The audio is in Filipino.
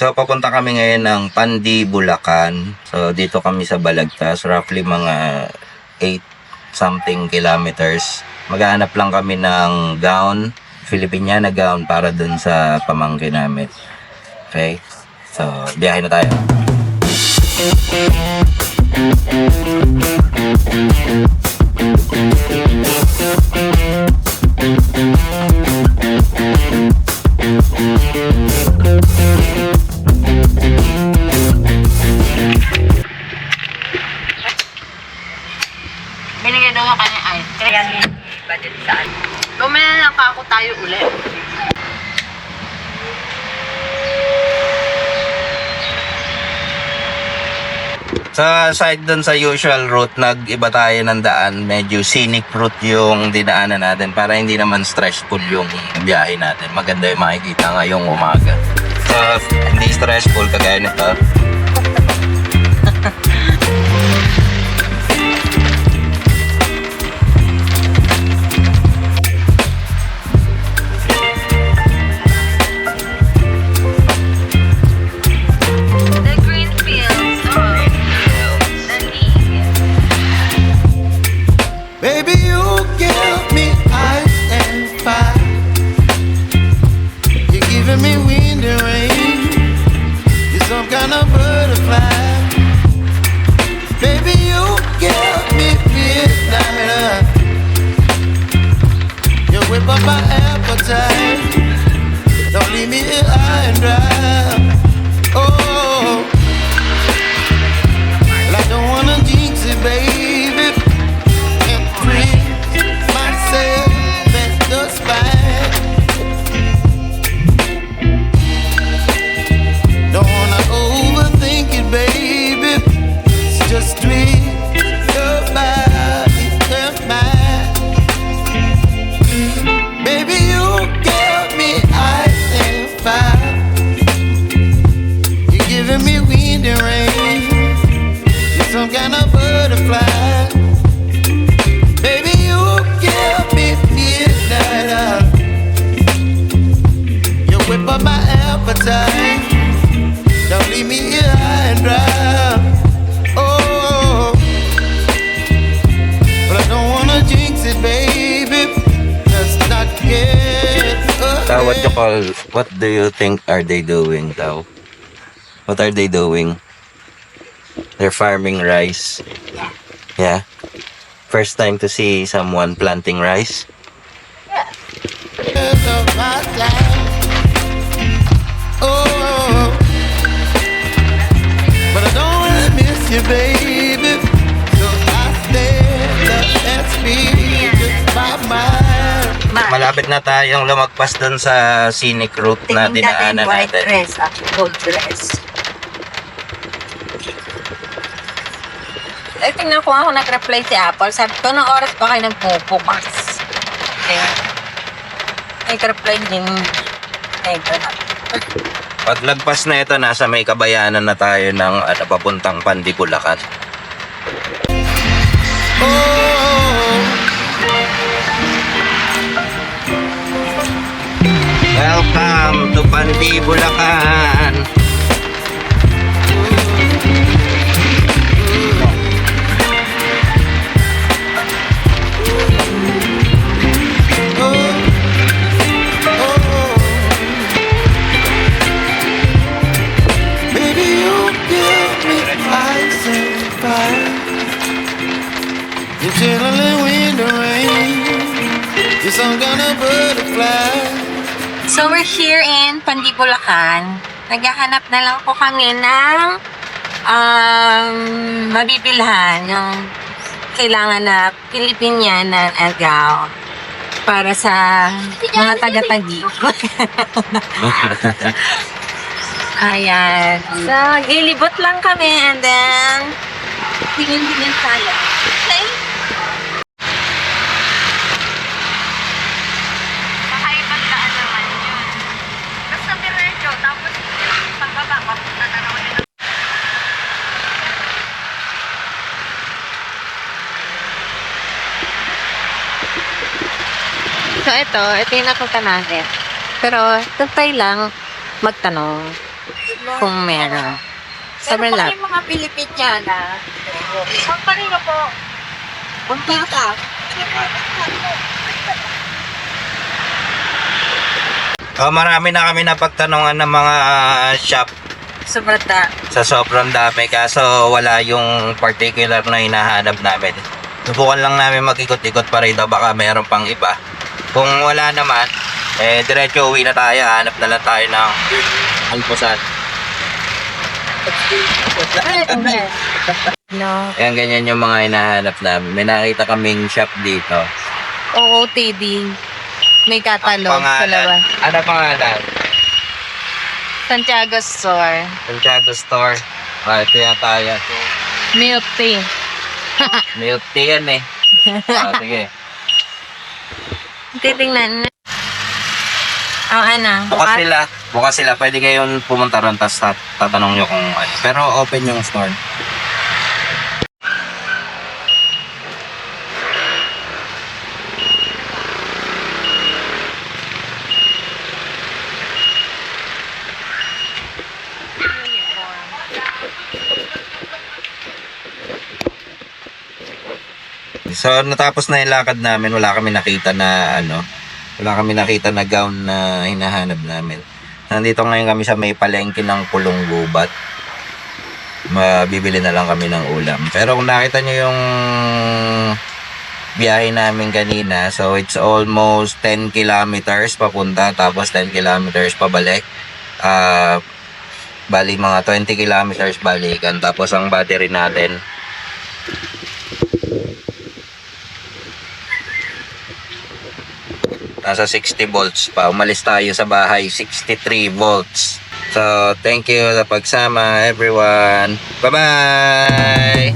So, papunta kami ngayon ng Pandi, Bulacan. So, dito kami sa Balagtas. Roughly mga 8 something kilometers. Maghahanap lang kami ng gown, Filipiniana gown para dun sa pamangkin namin. Okay? So, biyahe na tayo. Binigay tayo ulit. Sa side dun sa usual route, nag-iba tayo ng daan. Medyo scenic route yung dinaanan natin para hindi naman stressful yung biyahe natin. Maganda yung makikita ngayong umaga. So, hindi stressful kagaya nito. Baby, appetite. Don't leave me here and dry. Oh, but I don't wanna jinx it, baby. Let's not get So, what you call, what do you think are they doing though? What are they doing? They're farming rice. Yeah. First time to see someone planting rice. My life. Oh, but I don't miss you, baby. So I stand up and speak my mind. Malapit na tayong lumagpas doon sa scenic route na Tingin natin dinaanan white natin. dress at gold dress. Eh, tingnan ko ako nag-reply si Apple. Sabi ko, ng oras pa kayo nagpupukas? Eh, nag-reply din. Eh, ganun. Paglagpas na ito, nasa may kabayanan na tayo ng ano, papuntang Pandi, Bulacan. Oh, Welcome to Pandi, You're channeling wind and rain. You're some kind of butterfly. So, we're here in Pandibulacan. Naghahanap na lang po kami ng um, mabibilhan yung kailangan na Pilipiniana and gown para sa mga taga-tagi. Ayan. So, gilibot lang kami and then tingin-tingin tayo. Okay? Kakaibang daan naman yun. Basta diretso, tapos pagbaba, papunta na naman yun. So, ito, ito yung napunta natin. Pero, tantay lang magtanong. Kung meron. Sobrang lap. yung mga Pilipiniana. Ang kanino po? Punta ka. Oh, marami na kami napagtanungan ng mga ah, shop Sobrang sa sobrang dami kaso wala yung particular na hinahanap namin. Subukan lang namin mag-ikot-ikot pa rito baka meron pang iba. Kung wala naman, eh diretso uwi na tayo. Hanap na lang tayo ng alpusan. No. Ayan, ganyan yung mga hinahanap namin. May nakita kaming shop dito. OOTD. May katalog sa labas. Ano pangalan? Santiago Store. Santiago Store. Ah, ito yan tayo. Milk tea. Milk tea yan eh. Ah, sige. Titingnan. Oh, ano? Bukas sila. Bukas sila. Pwede kayong pumunta ron tapos tat- tatanong nyo kung ano. Pero open yung store. So, natapos na yung lakad namin. Wala kami nakita na ano, wala kami nakita na gown na hinahanap namin. Nandito ngayon kami sa may palengke ng Pulong Gubat. Mabibili na lang kami ng ulam. Pero kung nakita nyo yung biyahe namin kanina, so it's almost 10 kilometers papunta, tapos 10 kilometers pabalik. Ah, bali mga 20 kilometers balikan. Tapos ang battery natin, nasa 60 volts pa. Umalis tayo sa bahay, 63 volts. So, thank you sa pagsama everyone. Bye-bye!